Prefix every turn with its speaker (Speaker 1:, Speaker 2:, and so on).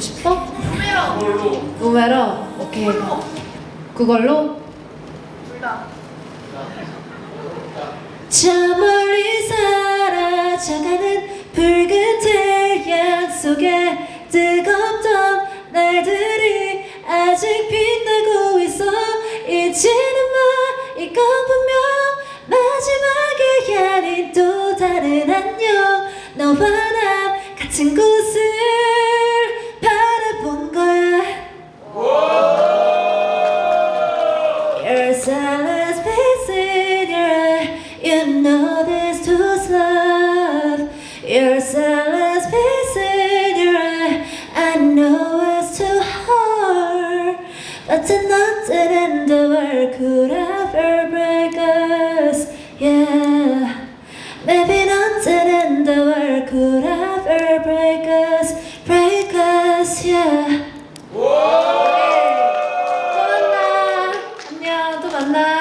Speaker 1: 싶어? 우메로. 오케이. 그걸로? 저 멀리 사라져가는 붉은 태양 속에 뜨겁던 날들이 아직 빛나고 있어. 잊지는 마 이건 분명 마지막이 아닌 또 다른 안녕. 너와 나 같은 곳을 Silence space in your eye. You know this to love. Your silent space in your eye. I know it's too hard, but nothing in the world could ever break us. Yeah, maybe nothing in the world could ever break us. Break us, yeah. そん。